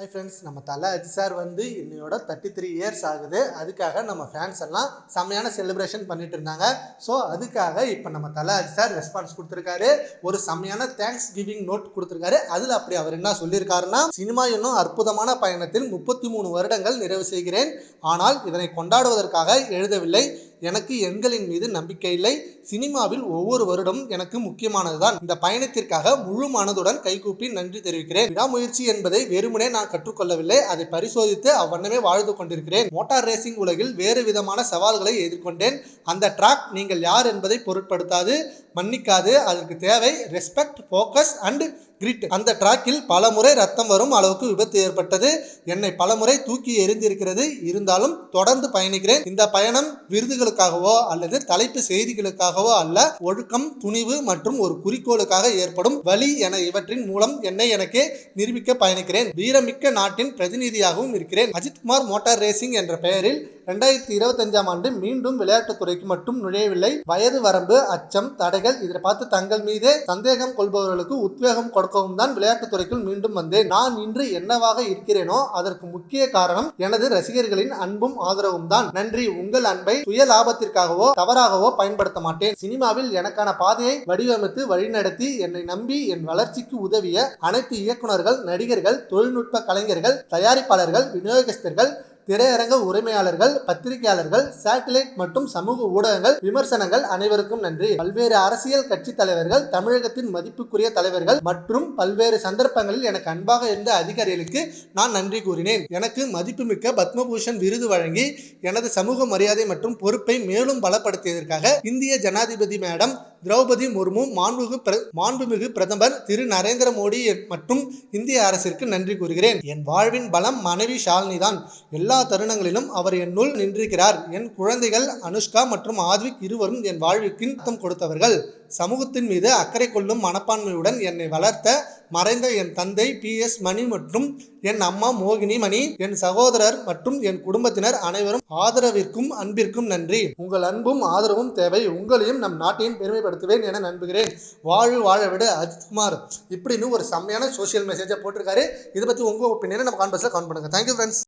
Hi friends நம்ம தலை அஜி sir வந்து இன்னையோட தேர்ட்டி த்ரீ இயர்ஸ் ஆகுது. அதுக்காக நம்ம ஃபேன்ஸ் எல்லாம் செம்மையான செலிப்ரேஷன் பண்ணிட்டு இருந்தாங்க. ஸோ அதுக்காக இப்போ நம்ம தலை அஜி சார் ரெஸ்பான்ஸ் கொடுத்துருக்காரு. ஒரு செம்மையான தேங்க்ஸ் கிவிங் நோட் கொடுத்துருக்காரு. அதில் அப்படி அவர் என்ன சொல்லியிருக்காருன்னா சினிமா என்னும் அற்புதமான பயணத்தில் முப்பத்தி மூணு வருடங்கள் நிறைவு செய்கிறேன். ஆனால் இதனை கொண்டாடுவதற்காக எழுதவில்லை. எனக்கு எண்களின் மீது நம்பிக்கை இல்லை. சினிமாவில் ஒவ்வொரு வருடமும் எனக்கு முக்கியமானதுதான். இந்த பயணத்திற்காக முழு மனதுடன் கைகூப்பி நன்றி தெரிவிக்கிறேன். விடாமுயற்சி என்பதை வெறுமனே நான் கற்றுக்கொள்ளவில்லை. அதை பரிசோதித்து அவ்வண்ணமே வாழ்ந்து கொண்டிருக்கிறேன். மோட்டார் ரேசிங் உலகில் வேறு விதமான சவால்களை எதிர்கொண்டேன். அந்த ட்ராக் நீங்கள் யார் என்பதை பொருட்படுத்தாது மன்னிக்காது. அதற்கு தேவை ரெஸ்பெக்ட் ஃபோக்கஸ் அண்ட் கிரிட் அந்த டிராக்கில் பலமுறை ரத்தம் வரும் அளவுக்கு விபத்து ஏற்பட்டது. என்னை பலமுறை தூக்கி எறிந்திருக்கிறது. இருந்தாலும் தொடர்ந்து பயணிக்கிறேன். இந்த பயணம் விருதுகளுக்காகவோ அல்லது தலைப்பு செய்திகளுக்காகவோ அல்ல. ஒழுக்கம் துணிவு மற்றும் ஒரு குறிக்கோளுக்காக ஏற்படும் வழி என இவற்றின் மூலம் என்னை எனக்கே நிரூபிக்க பயணிக்கிறேன். வீரமிக்க நாட்டின் பிரதிநிதியாகவும் இருக்கிறேன். அஜித்குமார் மோட்டார் ரேசிங் என்ற பெயரில் ரெண்டாயிரத்தி இருபத்தஞ்சாம் ஆண்டு மீண்டும் விளையாட்டுத்துறைக்கு மட்டும் நுழையவில்லை. வயது வரம்பு அச்சம் தடைகள் இதை பார்த்து தங்கள் மீதே சந்தேகம் கொள்பவர்களுக்கு உத்வேகம் கொடுக்கவும் தான் விளையாட்டுத்துறைக்குள் மீண்டும் வந்தேன். நான் இன்று என்னவாக இருக்கிறேனோ அதற்கு முக்கிய காரணம் எனது ரசிகர்களின் அன்பும் ஆதரவும் தான். நன்றி. உங்கள் அன்பை சுய லாபத்திற்காகவோ தவறாகவோ பயன்படுத்த மாட்டேன். சினிமாவில் எனக்கான பாதையை வடிவமைத்து வழிநடத்தி என்னை நம்பி என் வளர்ச்சிக்கு உதவிய அனைத்து இயக்குனர்கள் நடிகர்கள் தொழில்நுட்ப கலைஞர்கள் தயாரிப்பாளர்கள் விநியோகஸ்தர்கள் திரையரங்க உரிமையாளர்கள் பத்திரிகையாளர்கள் சேட்டலைட் மற்றும் சமூக ஊடகங்கள் விமர்சனங்கள் அனைவருக்கும் நன்றி. பல்வேறு அரசியல் கட்சி தலைவர்கள் தமிழகத்தின் மதிப்புக்குரிய தலைவர்கள் மற்றும் பல்வேறு சந்தர்ப்பங்களில் எனக்கு அன்பாக இருந்த அதிகாரிகளுக்கு நான் நன்றி கூறினேன். எனக்கு மதிப்புமிக்க பத்மபூஷன் விருது வழங்கி எனது சமூக மரியாதை மற்றும் பொறுப்பை மேலும் பலப்படுத்தியதற்காக இந்திய ஜனாதிபதி மேடம் திரௌபதி முர்மு மாண்புமிகு மாண்புமிகு பிரதமர் திரு நரேந்திர மோடி மற்றும் இந்திய அரசிற்கு நன்றி கூறுகிறேன். என் வாழ்வின் பலம் மனைவி ஷாலினி தான். எல்லா தருணங்களிலும் அவர் என்னுள் நின்றிருக்கிறார். என் குழந்தைகள் அனுஷ்கா மற்றும் ஆத்விக் இருவரும் என் வாழ்விற்கு அர்த்தம் கொடுத்தவர்கள். சமூகத்தின் மீது அக்கறை கொள்ளும் மனப்பான்மையுடன் என்னை வளர்த்த மறைந்த என் தந்தை பி. எஸ். மணி மற்றும் என் அம்மா மோகினி மணி என் சகோதரர் மற்றும் என் குடும்பத்தினர் அனைவரும் ஆதரவிற்கும் அன்பிற்கும் நன்றி. உங்கள் அன்பும் ஆதரவும் தேவை. உங்களையும் நம் நாட்டையும் பயன்படுத்துவேன் என நம்புகிறேன். வாழ் வாழ விட அஜித்குமார் இப்படின்னு ஒரு செம்மையான சோஷியல் மெசேஜை போட்டிருக்காரு. இதை பற்றி உங்கள் ஒப்பீனியனை நம்ம கான்பர்ஸில் கான் பண்ணுங்கள் தேங்க்யூ ஃப்ரெண்ட்ஸ்